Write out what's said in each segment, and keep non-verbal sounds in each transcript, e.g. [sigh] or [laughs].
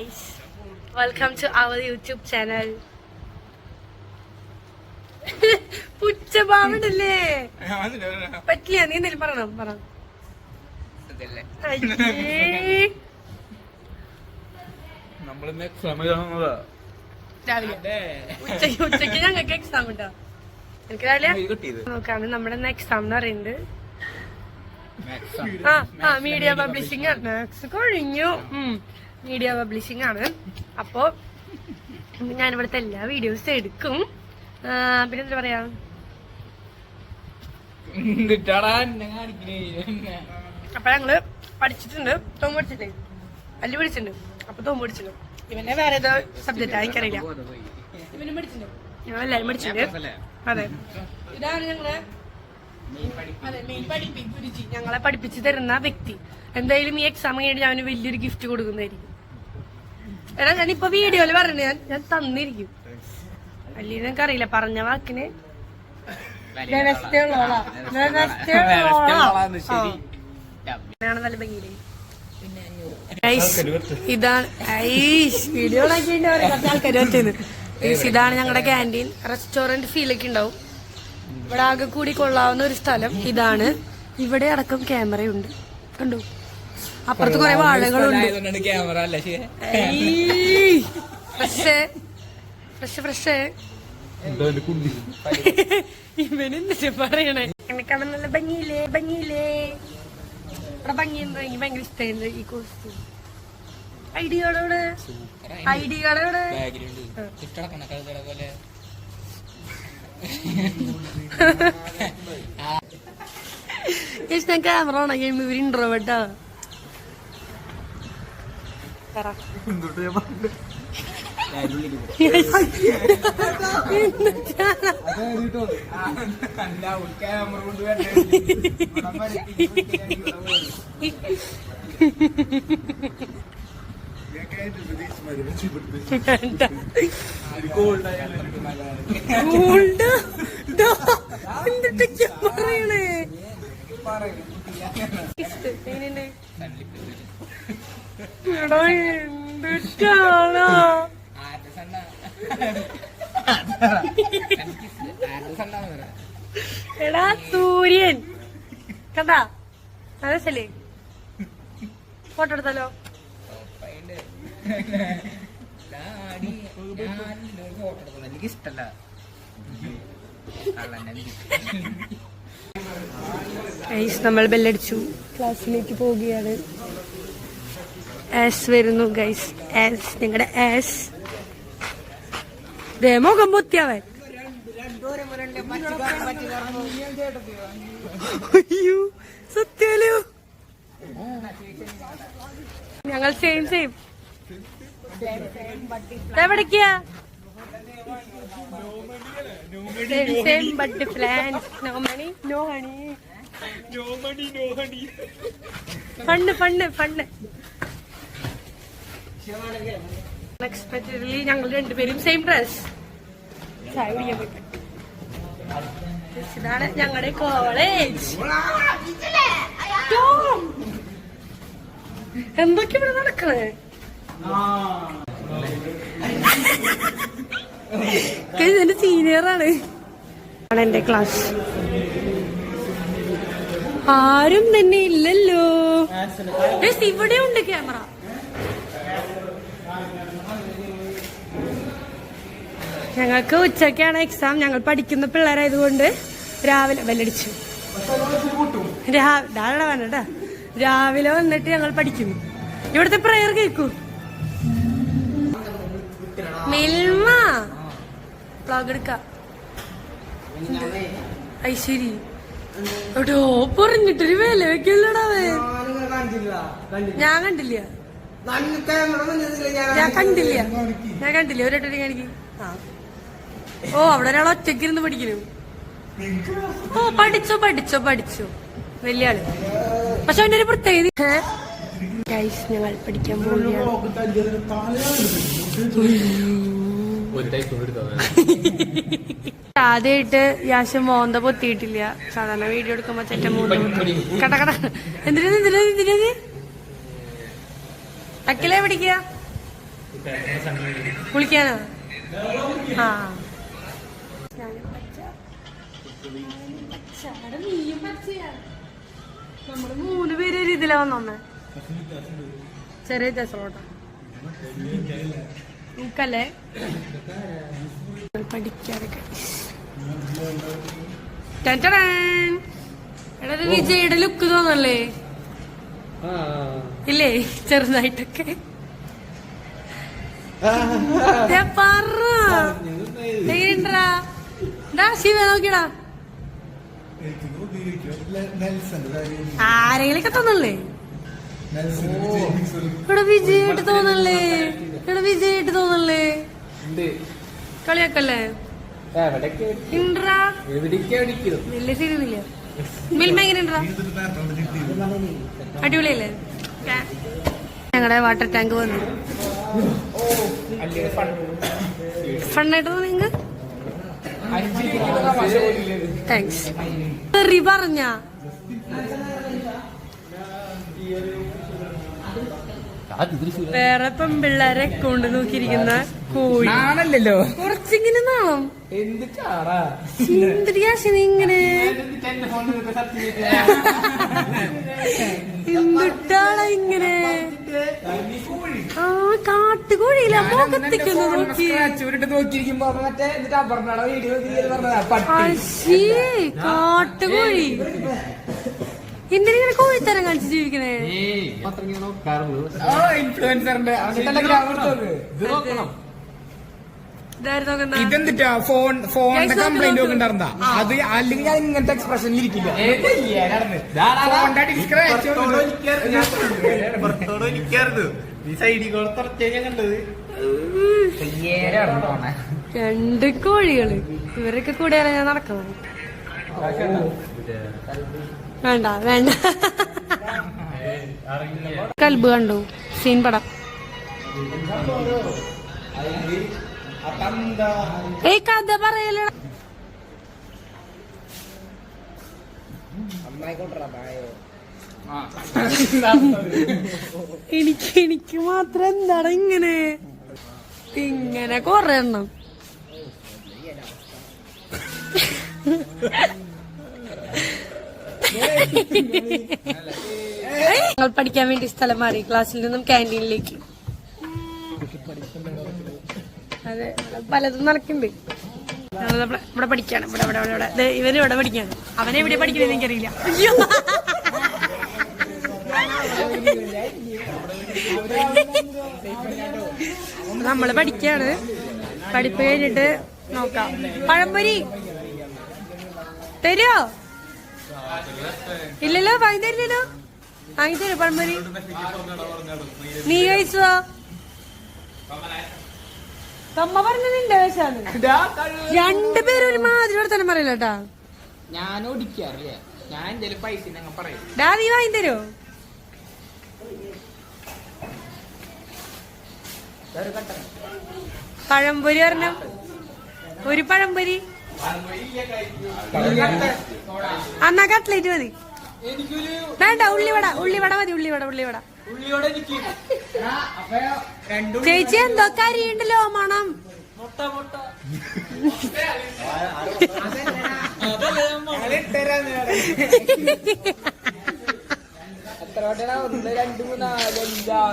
guys. Welcome to our YouTube channel. [laughs] പുച്ഛഭാവണ്ടല്ലേ പറ്റില്ല നീ എന്തെങ്കിലും പറയണം പറ. അയ്യേ. നമ്മളിന്ന് എക്സാം എഴുതാവുന്നതാ രാവിലെ. ഉച്ചയ്ക്ക് ഞങ്ങൾക്ക് എക്സാം ഉണ്ടോ? എനിക്ക് രാവിലെ? നോക്കാണ് നമ്മുടെ എക്സാം എന്ന് പറയുന്നത്. ആ ആ മീഡിയ പബ്ലിഷിംഗ് ആണ്. മാത്സ് കഴിഞ്ഞു. മീഡിയ പബ്ലിഷിംഗ് ആണ്. അപ്പോ ഞാൻ ഇവിടുത്തെ എല്ലാ വീഡിയോസ് എടുക്കും. പിന്നെന്താ പിന്നെ എന്താ പറയാ അപ്പൊ ഞങ്ങൾ പഠിച്ചിട്ടുണ്ട്. തോമ്പ് പഠിച്ചിട്ടുണ്ട്. അല്ലു പഠിച്ചിട്ടുണ്ട് അപ്പൊ തോമ്പ് പഠിച്ചിട്ടുണ്ട് ഇവനെ വേറെ ഏതോ സബ്ജക്ട് എനിക്കറിയില്ല. ഇവനും പഠിച്ചിട്ടുണ്ട് ഞങ്ങൾ എല്ലാരും പഠിച്ചിട്ടുണ്ട്. അതെ. ഇതാണ് ഞങ്ങളെ ഞങ്ങളെ പഠിപ്പിച്ചു തരുന്ന വ്യക്തി. എന്തായാലും ഈ എക്സാം കഴിഞ്ഞിട്ട് ഞാൻ അവന് വലിയൊരു ഗിഫ്റ്റ് കൊടുക്കുന്നതായിരിക്കും. എടാ ഞാനിപ്പോ വീഡിയോയിൽ പറഞ്ഞു ഞാൻ ഞാൻ തന്നിരിക്കും. അല്ലെങ്കിൽ എനിക്ക് അറിയില്ല പറഞ്ഞ വാക്കിന് നല്ല ഭംഗിയില്ലേ ഇതാണ് വീഡിയോ കുറച്ച് ആൾക്കാർ പറ്റുന്നത് ഇതാണ് ഞങ്ങളുടെ ക്യാന്റീൻ റെസ്റ്റോറന്റ് ഫീലൊക്കെ ഉണ്ടാവും. ഇവിടെ ആകെ കൂടി കൊള്ളാവുന്ന ഒരു സ്ഥലം ഇതാണ്. ഇവിടെ അടക്കം ക്യാമറയുണ്ട് കണ്ടു? അപ്പുറത്ത് കുറെ വാഴകളുണ്ട്. ഫ്രഷ്. Fresh fresh. പറയണേ? എന്നെ കാണാൻ നല്ല ഭംഗിയില്ലേ ഭംഗിയില്ലേ? ഇവിടെ ഭംഗിയുണ്ട്. എനിക്ക് ഭയങ്കര ഇഷ്ടമായിരുന്നു ഈ കോസ്റ്റ്യൂം ഐഡിയോടോട് ഐഡിയോടോട് പോലെ. ഞാൻ ക്യാമറ ഓണാക്കി ഇവർ ഇൻട്രോവേർട്ടാ [laughs] പറ ക്യാമറ കൊണ്ട് ഗോൾഡ് എന്തൊക്കെ പറയണേ എങ്ങനെയുണ്ട് എടാ എന്തൊക്കെയാണോ എടാ സൂര്യൻ. കണ്ടാ? അതല്ലേ ഫോട്ടോ എടുത്താലോ? എനിക്ക് ഇഷ്ടല്ല. നമ്മൾ ബെല്ലടിച്ചു. ക്ലാസ്സിലേക്ക് പോവുകയാണ്. ആസ് വരുന്നു ഗൈസ് ആസ് നിങ്ങളുടെ ആസ് ദേമോ പൊത്തിയാവൻ അയ്യോ സത്യാലോ? ഞങ്ങൾ സെയിം സെയിം എവിടേക്കാ? Same same but different no money no honey fund fund fund unexpectedly ഞങ്ങൾ രണ്ടുപേരും സെയിം ഡ്രസ് ചായ കുടിക്കാൻ പറ്റും. ഇതാണ് ഞങ്ങളുടെ കോളേജ് എന്തൊക്കെ ഇവിടെ നടക്കണേ? എന്റെ സീനിയറാണ് ആണ്. എന്റെ ക്ലാസ് ആരും തന്നെ ഇല്ലല്ലോ. ഇവിടെ ഉണ്ട് ക്യാമറ ഞങ്ങൾക്ക് ഉച്ചക്കാണ് എക്സാം ഞങ്ങൾ പഠിക്കുന്ന പിള്ളേരായതുകൊണ്ട് രാവിലെ വെല്ലടിച്ചു രാവിലെ രാവിലെ വന്നിട്ട് ഞങ്ങൾ പഠിക്കുന്നു. ഇവിടുത്തെ പ്രയർ കേൾക്കൂ മിൽമ. പ്ലോഗ് എടുക്കാം. ഐശ്വരി എടോ പറഞ്ഞിട്ടൊരു വില വെക്കില്ലടാ ഞാൻ കണ്ടില്ല. ഞാൻ കണ്ടില്ല. ഞാൻ കണ്ടില്ല ഒരു കാണിക്ക്. ആ ഓ അവിടെ ഒരാൾ ഒറ്റയ്ക്ക് ഇരുന്ന് പഠിക്കുന്നു. ഓ പഠിച്ചോ പഠിച്ചോ പഠിച്ചോ. വലിയ ആൾ. പക്ഷെ അവന്റെ ഒരു പ്രത്യേകത ഗൈസ് ഞങ്ങൾ പഠിക്കാൻ പോവുകയാണ്. ആദ്യമായിട്ട് യാശ മോന്ത പൊത്തിയിട്ടില്ല. സാധാരണ വീഡിയോ എടുക്കുമ്പോ ചേട്ടൻ മോന്ത കട കട. എന്തിനാ എന്തിനാ എന്തിനാ അക്കിലെ പിടിക്കുക. കുളിക്കാനോ? ആ. നമ്മൾ മൂന്ന് പേര് ഒരു ഇതിലാ വന്നോന്ന്. ചെറിയ വ്യത്യാസമുള്ളൂ നമുക്കല്ലേ പഠിക്കാതൊക്കെ. എടാ വിജയുടെ ലുക്ക് തോന്നല്ലേ? ഇല്ലേ? ചെറുതായിട്ടൊക്കെ. പറ. ശിവ നോക്കിടാ ആരെങ്കിലൊക്കെ തോന്നല്ലേ? ഇവിടെ വിജയായിട്ട് തോന്നല്ലേ? ഇവിടെ വിജയായിട്ട് തോന്നല്ലേ? കളിയാക്കല്ലേ? വലിയ മിൽമ എങ്ങനെയുണ്ടാ അടിപൊളിയല്ലേ? ഞങ്ങളുടെ വാട്ടർ ടാങ്ക് വന്നു. ഫണ്ണായിട്ട് തോന്നി നിങ്ങക്ക്? താങ്ക്സ് തെറി പറഞ്ഞ വേറെ പെമ്പിള്ളേരെ കൊണ്ട് നോക്കിയിരിക്കുന്ന കോഴി. ആണല്ലോ കുറച്ചിങ്ങനെ നാളും എന്ത് ചാടാ എന്തിരിയാശിനി ഇങ്ങനെ? എന്തിട്ടാളാ ഇങ്ങനെ? ആ. കാട്ടുകോഴിയില്ല മുഖത്തേക്കൊന്ന് നോക്കി. കാട്ടുകോഴി. എന്തിനിങ്ങനെ കോഴിത്തരം കാണിച്ച് ജീവിക്കണേ? ഓ ഇൻഫ്ലുവൻസറിന്റെ ഇതെന്തിട്ടാ? ഫോൺ ഫോണിന്റെ കംപ്ലൈന്റ് ഒക്കെ. ഉണ്ടായിരുന്നാ അത് അല്ലെങ്കിൽ ഞാൻ ഇങ്ങനത്തെ എക്സ്പ്രഷൻ ഇരിക്കില്ല. ഫോണിന്റെ നീ സൈഡിൽ കൂടെ തുറച്ചു കഴിഞ്ഞാൽ കണ്ടത്? രണ്ട് കോഴികൾ. ഇവരൊക്കെ കൂടെയാണ് ഞാൻ നടക്കുന്നത്? വേണ്ട വേണ്ട. കൽബ് കണ്ടു. സീൻ പടം. ഏയ് കഥ പറയലട. എനിക്ക് എനിക്ക് മാത്രം എന്താണ് ഇങ്ങനെ? ഇങ്ങനെ കൊറേ എണ്ണം. ഞങ്ങൾ പഠിക്കാൻ വേണ്ടി സ്ഥലം മാറി ക്ലാസ്സിൽ നിന്നും ക്യാന്റീനിലേക്ക് അതെ പലതും നടക്കുന്നുണ്ട്. ഇവിടെ പഠിക്കാണ് ഇവിടെ ഇവിടെ ഇവിടെ ഇവൻ ഇവിടെ പഠിക്കാണ്. അവനെ എവിടെ പഠിക്കണെന്ന് എനിക്കറിയില്ല. അയ്യോ. നമ്മൾ പഠിക്കാണ്. പഠിപ്പ് കഴിഞ്ഞിട്ട് നോക്കാം. പഴംപൊരി. തരുമോ ഇല്ലല്ലോ വാങ്ങി തരില്ലല്ലോ. വാങ്ങി തരോ പഴംപൊരി? നീ കഴിച്ചോ? തമ്മ പറഞ്ഞതിന്റെ ആവശ്യമാണ് രണ്ടുപേരും ഒരു മാതിരി തന്നെ പറയില്ല കേട്ടാ ഞാൻ ഓടിക്കാറില്ല ഞാൻ പൈസ പറയും. ഡാ നീ വാങ്ങി തരോ പഴംപൊരി പറഞ്ഞ? ഒരു പഴംപൊരി? എന്നാ കട്ട്ലേറ്റ് മതി. എനിക്കൊരു വേണ്ട ഉള്ളിവട ഉള്ളിവട മതി ഉള്ളിവട ഉള്ളിവട ചേച്ചി എന്തോ കരിയുണ്ടല്ലോ മണം.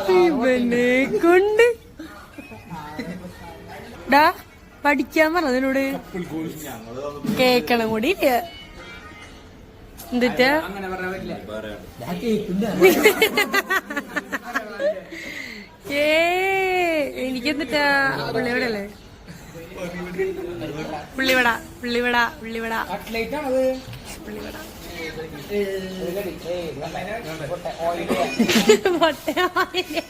പിന്നെ ഇവനെ കൊണ്ട് ഡാ പഠിക്കാൻ പറഞ്ഞതിനോട് കേക്കണം കൂടി. ഇല്ല എന്നിട്ടാ? ഏ എനിക്ക് എന്നിട്ടാ ഉള്ളിവട അല്ലേ ഉള്ളിവട ഉള്ളിവട ഉള്ളിവട കട്ട്ലേറ്റ് ആണത് ഉള്ളിവട ഓയിൽ പൊട്ടയായില്ല.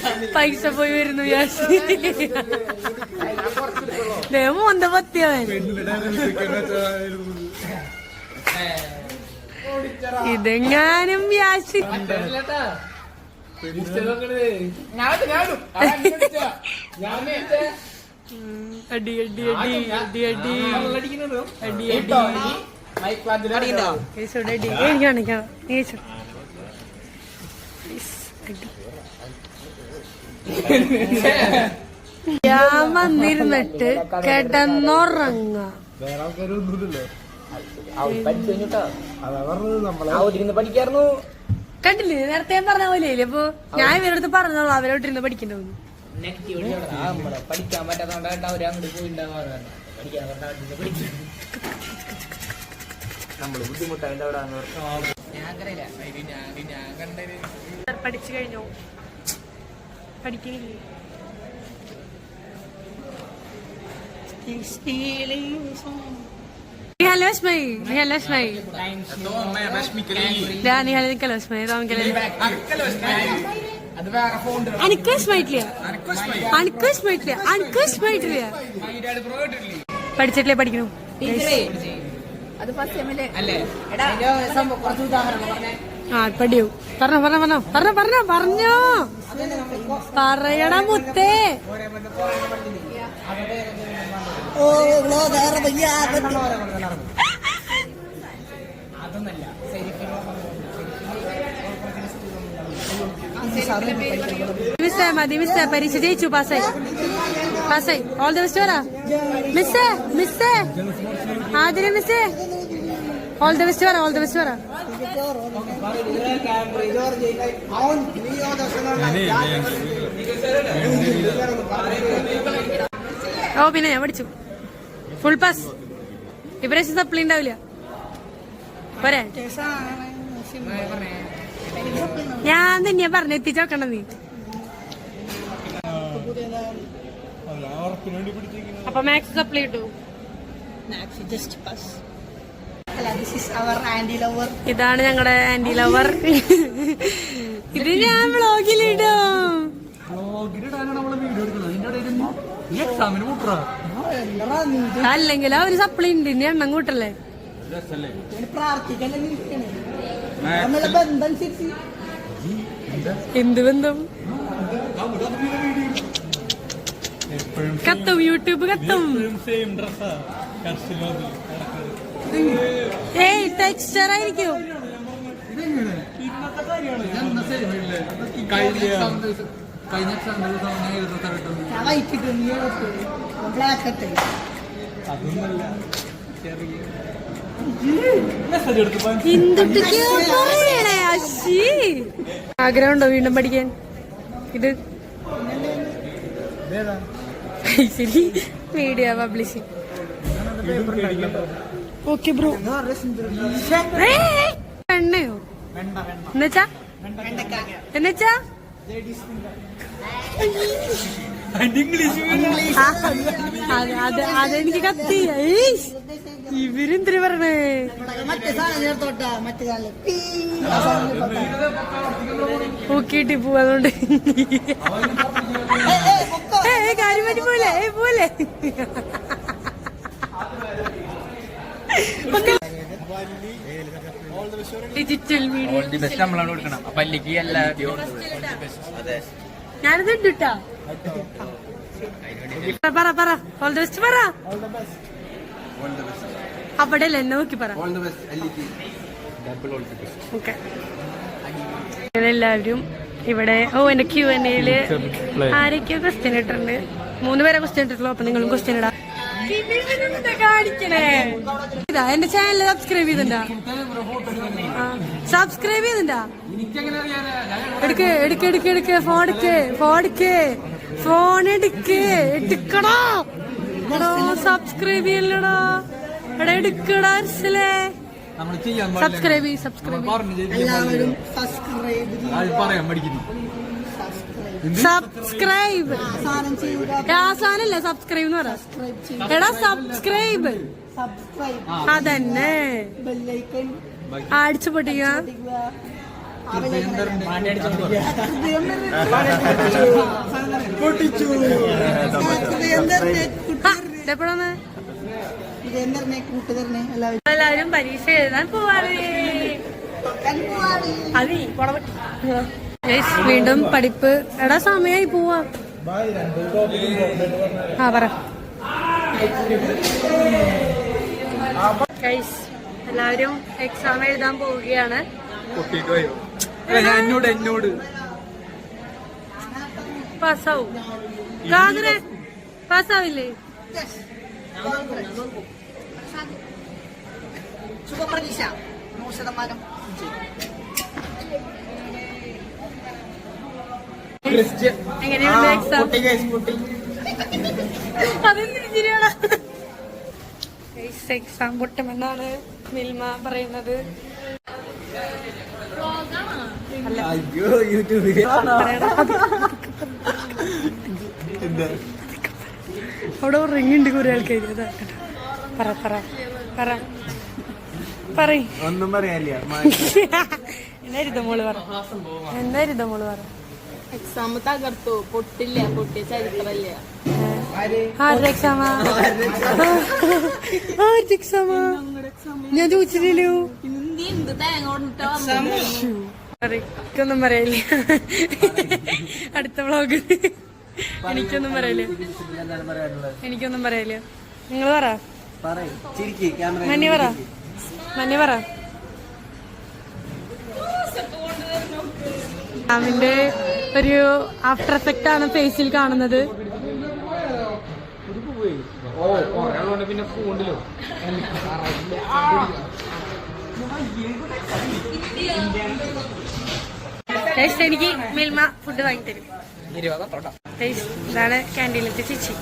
[laughs] പൈസ പോയി വരുന്നു വിചാരിച്ചു. മോന്ത പത്തിയവൻ ഇതെങ്ങാനും വ്യാശി അടി അടി അടി അടി അടി. അടി അടി. അടി. കാണിക്കണം. അടി. ഞാൻ വന്നിരുന്നിട്ട് കിടന്നുറങ്ങ വേറെ ആൾക്കാരൊന്നുമില്ലല്ലോ പഠിക്കായിരുന്നു. കണ്ടില്ലേ? നേരത്തെ ഞാൻ പറഞ്ഞ പോലെ അപ്പൊ ഞാൻ ഇവരടുത്ത് പറഞ്ഞോളൂ. അവരോട്ടിരുന്ന് പഠിക്കണ്ടെന്ന്. പഠിക്കാൻ പറ്റാത്തോണ്ടായിട്ട് അവർ അങ്ങോട്ട് പഠിക്കാൻ നമ്മൾ ബുദ്ധിമുട്ടായിട്ട് അവിടെ പഠിച്ചു കഴിഞ്ഞോ. പഠിക്കണില്ലേ വിസ്മയി തോന്നിക്കല അത് വേറെ വിസ്മയിട്ടില്ല പഠിച്ചിട്ടില്ലേ പഠിക്കണം? അത് ഫസ്റ്റ് സെമ്മിൽ അല്ലേ? എടാ സംഭവം കുറച്ച് ഉദാഹരണം പറഞ്ഞേ. ആ പഠിയു പറഞ്ഞോ പറഞ്ഞോ പറഞ്ഞോ പറഞ്ഞോ പറഞ്ഞോ പറഞ്ഞോ. പറയണ മുത്തേ. അതൊന്നല്ല ശരിക്കും. മിസ്സേ മതി മിസ്സേ പരീക്ഷ ജയിച്ചു പാസ്സായി. പാസ്സായി. ഓൾ ദ ബെസ്റ്റ് പറ. മിസ്സേ മിസ്സേ. ആതിര മിസ്സേ. ഓൾ ദ ബെസ്റ്റ് പറ ഓൾ ദ ബെസ്റ്റ് പറ ഓ പിന്നെ ഞാൻ പഠിച്ചു. ഫുൾ പാസ് ഇപ്രാവശ്യം സപ്ലി ഉണ്ടാവില്ല. പോരെ. ഞാൻ തന്നെയാ പറഞ്ഞു എത്തിച്ചു നോക്കണം നീ. അപ്പൊ മാക്സ് സപ്ലൈ കിട്ടു ജസ്റ്റ് പാസ് അല്ല this is our aunty lover ഇതാണ് ഞങ്ങളുടെ ആന്റി ലവർ ഇത് ഞാൻ വ്ളോഗിലിടും. എക്സാമിന് ആ ഒരു സപ്ലൈ ഉണ്ട്. ഇനി എണ്ണം കൂട്ടല്ലേ? എന്ത് ബന്ധം? കത്തും യൂട്യൂബ് കത്തും. സെയിം ഡ്രസ്സാ ഏയ് ടെക്സ്ചർ ആയിരിക്കും. കഴിഞ്ഞ അതൊന്നല്ല ചെറിയ ആഗ്രഹമുണ്ടോ വീണ്ടും പഠിക്കാൻ? ഇത് [laughs] ശരി. മീഡിയ പബ്ലിഷിംഗ് ഓക്കെ ബ്രോ എണ്ണയോ? എന്നുവെച്ചാ? എന്നുവെച്ചാ? അത് അത് അതെനിക്ക് കത്തി. ഇവരും ഇവരെന്തിനു പറയണേ മറ്റേ അതുകൊണ്ട്. ഏ കാര്യം പറ്റി പോലെ ഏ പോലെ. ഡിജിറ്റൽ മീഡിയ ബെസ്റ്റ് നമ്മളാണ് കൊടുക്കണം. പല്ലിക്ക് എല്ലാ ഞാനിത് ഇട്ടിട്ടാ പറ പറ ഓൾ ദ ബെസ്റ്റ് പറ. അവിടെ അല്ല എന്നെ നോക്കി പറ. ഓക്കെ. എല്ലാവരും ഇവിടെ ഓ എന്റെ ക്യൂ എൻ എയിൽ ആരൊക്കെയോ ക്വസ്റ്റ്യൻ ഇട്ടിട്ടുണ്ട്. മൂന്ന് പേരെ ക്വസ്റ്റ്യൻ ഇട്ടിട്ടുള്ളൂ അപ്പൊ നിങ്ങളും ക്വസ്റ്റ്യൻ ഇടാം. ഇതാ എന്റെ ചാനൽ സബ്സ്ക്രൈബ് ചെയ്തിണ്ടാ സബ്സ്ക്രൈബ് ചെയ്തിണ്ടാ എടുക്ക് എടുക്ക് എടുക്ക് എടുക്ക് ഫോൺ എടുക്ക് ഫോൺ എടുക്ക് ഫോൺ എടുക്ക് എടുക്കടാ. എടാ സബ്സ്ക്രൈബ് ചെയ്യല്ലടാ. എടാ എടുക്കടാ ചെയ്യാൻ സബ്സ്ക്രൈബ് സബ്സ്ക്രൈബ് എല്ലാവരും സബ്സ്ക്രൈബ് പറയാൻ പഠിക്കുന്നു. സബ്സ്ക്രൈബ് ആസാനല്ല സബ്സ്ക്രൈബ് എന്ന് പറയാം എടാ സബ്സ്ക്രൈബ് സബ്സ്ക്രൈബ് അതന്നെ. അടിച്ചു പൊട്ടിക്കുക. കൂട്ട് തരണേ എല്ലാവരും. പരീക്ഷ എഴുതാൻ പോവാറ് അതെ അത് കുടപറ്റി വീണ്ടും പഠിപ്പ്. എടാ സമയായി പോവാ. ആ പറ. എല്ലാവരും എക്സാം എഴുതാൻ പോവുകയാണ്. എന്നോട് എന്നോട്. പാസ്സാവും പാസ്സാവില്ലേ ശുഭപ്രതീക്ഷ. നൂറ് ശതമാനം എക്സാം പൊട്ടുമെന്നാണ് മിൽമ പറയുന്നത്. അയ്യോ യൂട്യൂബിൽ അവിടെ ഉണ്ട് കുറെ ആൾക്കാർ പറ പറ പറ. പറയ്. ഒന്നും പറയാനില്ല. [laughs] എന്തായിരുന്നു മോൾ പറ. എന്തായിരുന്നു മോൾ പറ. എക്സാം തകർത്തു. പൊട്ടില്ല. പൊട്ടിയ ചരിത്രല്ല? ആരുടെ എക്സാമാ ആരുടെ എക്സാമാ ഞാൻ ചോദിച്ചില്ലല്ലോ. എനിക്കൊന്നും പറയില്ല. അടുത്ത വ്ളോഗ് എനിക്കൊന്നും പറയില്ല. എനിക്കൊന്നും പറയില്ല. നിങ്ങൾ പറ. മന്യ പറ. മന്യ പറ. അവന്റെ ഒരു ആഫ്റ്റർ എഫക്റ്റ് ആണ് ഫേസിൽ കാണുന്നത്. പിന്നെ ഫോണിലോ ടേസ്റ്റ് എനിക്ക് മിൽമ ഫുഡ് വാങ്ങി തരും. ഇതാണ് ക്യാന്റീനിലത്തെ ചേച്ചി.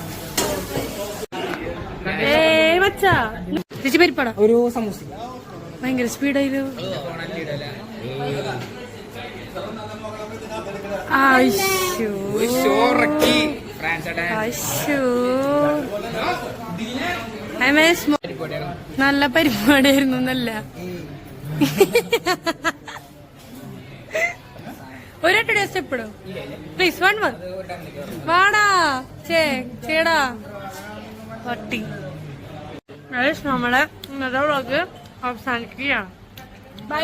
ചേച്ചി പരിപ്പാടാ? ഒരു സമൂസ. ഭയങ്കര ഫ്രാൻസ് നല്ല പരിപാടിയായിരുന്നു എന്നല്ല ഒരൊറ്റ ടേസ്റ്റ് എപ്പോഴും പ്ലീസ് വൺ വൺ വാടാ. ചേ ചേടാ പട്ടി. നമ്മളെ ഇന്നത്തെ വ്ളോഗ് അവസാനിക്കുകയാണ്. ബൈ